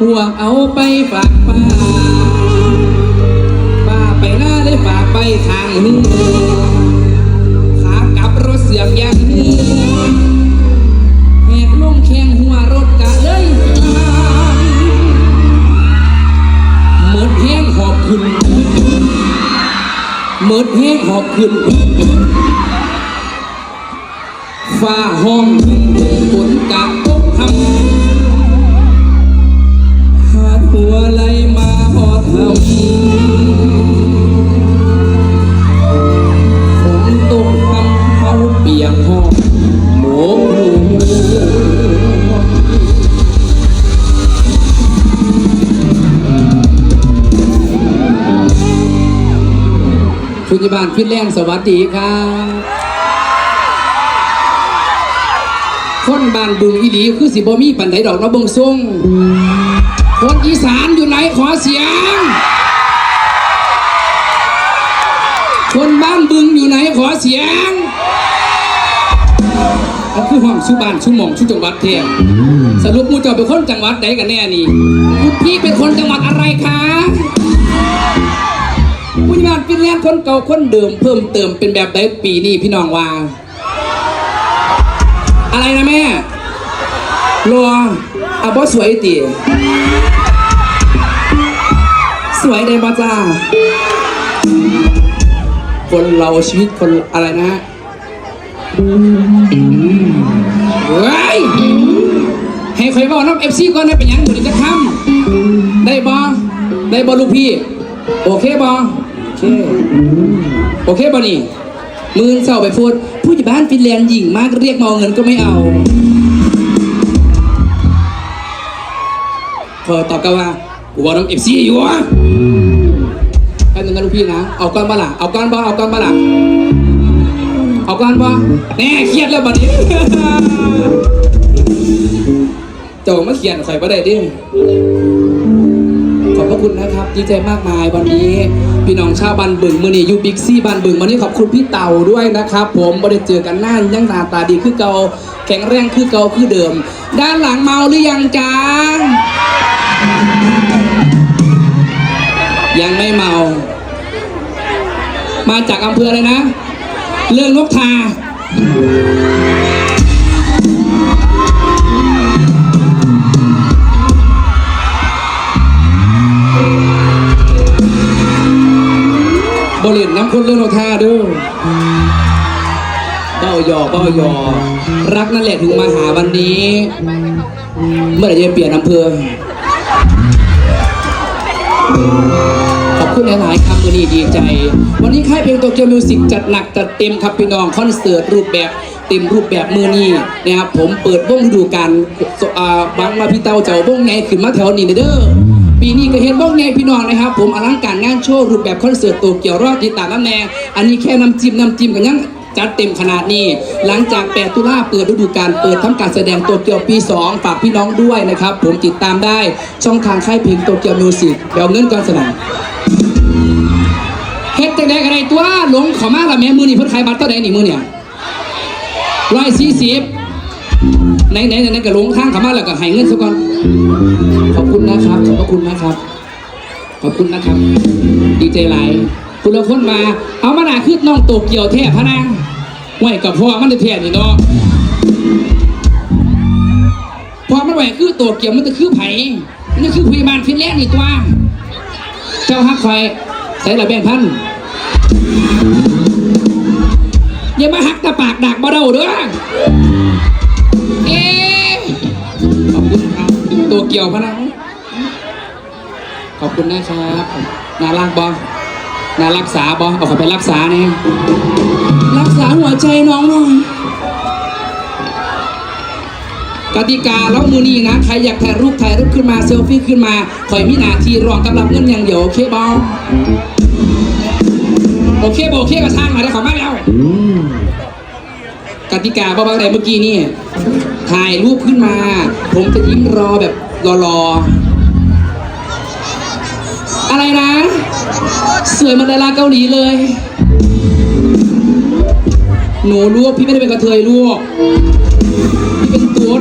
ห่วงเอาไปฝากป้า ป้าไปหน้าได้ฝากไปทางนี้ขากลับรถเสียงอย่างนี้แหกลงแข้งหัวรถกะเลยหมดแห้งหอบขึ้นหมดแห้งหอบขึ้นฝ้าห้องฝนกะตกทำาลฟินแลนด์สวัสดีครับ คนบ้านบึงอีหลีคือสิบ่มีปันไดดอกนะบงทรงคนอีสานอยู่ไหนขอเสียง คนบ้านบึงอยู่ไหนขอเสียงเอาคือห้องชุบ้านชุหมองชุจังหวัดเทียสรุปมูเจ้าเป็นคนจังหวัดใดกันแน่นี่คุณพี่เป็นคนจังหวัดอะไรคะ ผู้ใหญ่บ้านฟินแลนด์คนเก่าคนเดิมเพิ่มเติมเป็นแบบใดปีนี้พี่น้องว่า อะไรนะแม่รออะบอสวยติสวยได้บ่จ้า คนเราชีวิตคนอะไรนะฮะเฮ้ยให้ใครบอกน้องเอฟซีก่อนนะเป็นยังบุญจะทำได้บอได้บอลูกพี่ โอเคบอโอ เค โอเคบอนี่มือเศร้าไปพูด ผู้ใหญ่บ้านฟินแลนด์หญิงมากเรียกมาเอาเงินก็ไม่เอาพอตอบกลับว่า กูบอกน้องเอฟซีอยู่วะให้เงินกันลูกพี่นะ เอาก้อนบ้าล่ะเอาก้อนบ้าเอาก้อนบ้าล่ะเอาก้อนบ้าแน่เครียดแล้วบัดนี้เจ้ามาเขียนใส่ประเดี๋ยวดิขอบพระคุณนะครับ ดีใจมากมายวันนี้ พี่น้องชาวบันบึงมือนี่ยูบิ๊กซี่บันบึงวันนี้ขอบคุณพี่เต่าด้วยนะครับ ผมไม่ได้เจอกันนานยังหน้าตาดีคือเก่าแข็งแรงคือเก่าคือเดิม ด้านหลังเมาหรือยังจ้ายังไม่เมา มาจากอำเภออะไรนะ เรื่องนกทา เวณน้ำคนเรื่องเราท่าเด้วยเบ้าหยอกเบ้าหยอกรักนั่นแหละถึงมาหาวันนี้ เมื่อไหร่จะเปลี่ยนอำเภอขอบคุณหลายๆคำมือนี้ดีใจ วันนี้ค่ายเพลงโตเกียวมิวสิกจัดหนักจัดเต็มครับพี่น้องคอนเสิร์ตรูปแบบเต็มรูปแบบมือนี้นะครับผมเปิดวงดูกาลอ่าบังมาพี่เตาเจ้าวงไงขึ้นมาแถวนี้เด้อ ปีนี้ก็เห็นวงไงพี่น้องนะครับ ผมอลังการงานโชว์รูปแบบคอนเสิร์ตโตเกียวรอดติดตามน้ำแน่อันนี้แค่น้ำจิ้มน้ำจิ้มกันยังจัดเต็มขนาดนี้ หลังจาก 8 ตุลาเปิดฤดูกาลเปิดทำการแสดงโตเกียวปี 2 ฝากพี่น้องด้วยนะครับ ผมติดตามได้ช่องทางค่ายเพลงโตเกียวมิวสิกเดี๋ยวเงินก่อนสนามเฮ็ดจังไดก็ไดตัวหลงขามาละแม่มือนี่เพิ่นขายบัตรเท่าใดนี่มือเนี่ยร้อยสี่สิบ ไหนไหนไหนก็หลงทางขามาแล้วก็ให้เงินซะก่อนขอบคุณนะครับ ขอบคุณนะครับ ขอบคุณนะครับ ดีใจหลายคุณละคนมา เอามาหนาคือน้องโตเกียวแท้พะนางไหวกับพ่อมันได้แท้นี่เนาะพอมันไหวคือโตเกียวมันจะคือไผมันจะคือพยาบาลฟินแลนด์นี่ตัวเจ้าฮักคอยใส่ละแบงพันอย่ามาหักตะปากดักบ่เดาเด้อ ตัวเกี่ยวพะนะขอบคุณนะครับน่ารักบอน่ารักษาบอเอาเขาไปรักษาเนี่ยรักษาหัวใจน้องหน่อยกติกาแล้วมือนี้นะ ใครอยากถ่ายรูปถ่ายรูปขึ้นมาเซลฟี่ขึ้นมาคอยมีหนาทีรองกำลับเงินอย่างเดียว โอเคบอโอเคบโอเคก็ช่างมาได้ขอมาแล้ว กติกาบ้าๆอะไรเมื่อกี้นี่ถ่ายรูปขึ้นมา ผมจะยิ้มรอแบบรอๆอะไรนะ สวยเหมันดาราเกาหลีเลย หนูรู้ว่าพี่ไม่ได้เป็นกระเทยลูกพี่เป็นตุ๊ด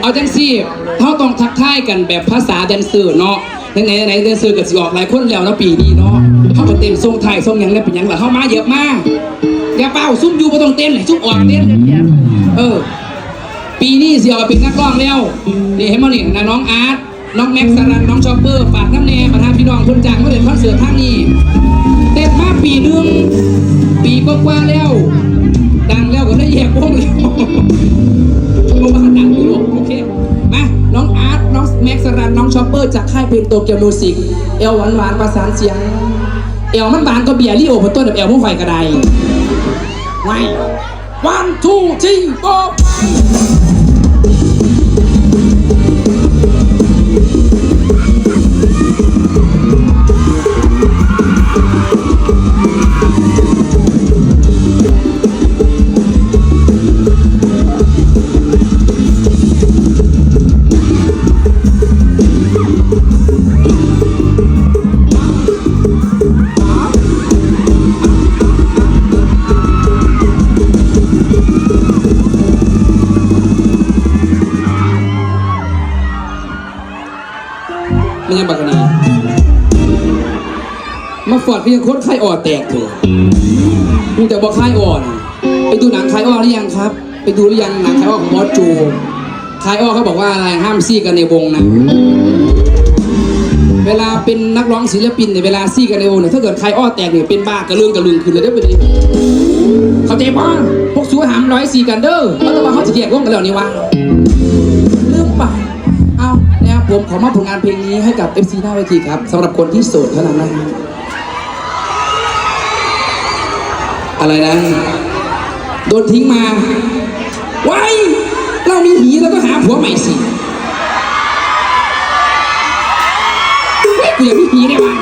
เอาจังซี่เขาต้องทักทายกันแบบภาษาแดนเซอร์เนาะ ไหนไหนไหนแดนเซอร์กับสิออกหลายคนแล้วเนาะปีนี้เนาะเขาก็เต้นทรงไทยทรงหยังเนี่ยเป็นหยังล่ะเขามาเยอะมากอย่าเป้าซุ่มอยู่บ่ต้องเต้นเลยซุ่มออกเต้นเออ ปีนี้สิออกเป็นนักร้องแล้วนี่เห็นมั้ยนี่นะน้องอาร์ตน้องแม็กซ์สรันน้องชอปเปอร์ฝากน้ำแน่ประธานพี่น้องคนจ้างมาเล่นคอนเสิร์ตทางนี้เต้นมาปีหนึงปีกว่าๆแล้ว ดังแล้วก็ได้แยกวงแล้ว ชอปเปอร์จากค่ายเพลงโตเกียวมิวสิกเอลหวานหวานประสานเสียง เอลมันบานก็เบียร์ลิโอพต้นแบบเอลมุ่งไฟกระไดไว้ one two three four ยังโคตรไข่อ่อแตกเถอะมึงจะบอกไข่อ่อน ไปดูหนังไข่อ่อหรือยังครับ ไปดูหรือยังหนังไข่อ่อของบอสโจไข่อ่อเขาบอกว่าอะไรห้ามซี่กันในวงนะ เวลาเป็นนักร้องศิลปินเนี่ยเวลาซี่กันในวงเนี่ยถ้าเกิดใครอ้อแตกเนี่ยเป็นบ้ากระเรื่องกระลึงขึ้นเลยได้ไปดิเขาใจว่าพวกสูหามร้อยสี่กันเด้อเพราะว่าเขาจะแยกวงกันแล้วนี่วะลืมไปเอานะครับผมขอมอบผลงานเพลงนี้ให้กับ FC หน้าเวทีครับสำหรับคนที่โสดเท่านั้นนะ อะไรนะ โดนทิ้งมา ไว้ายเรามีหีแล้วก็หาผัวใหม่สิเฮ้ยกูอยากมีผีได้บ้าง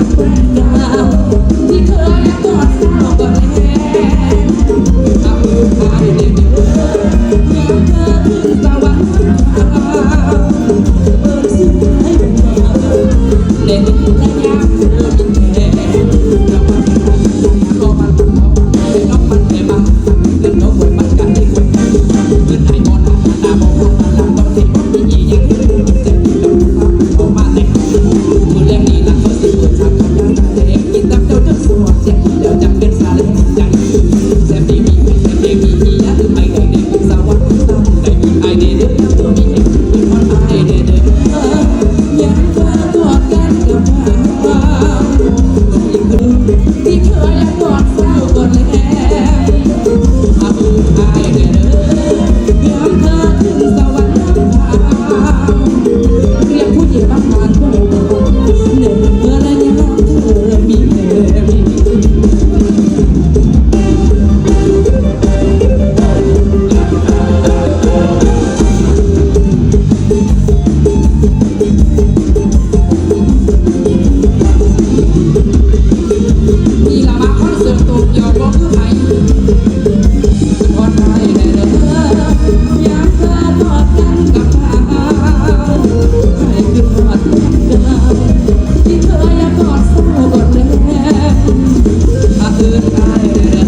ยัง อ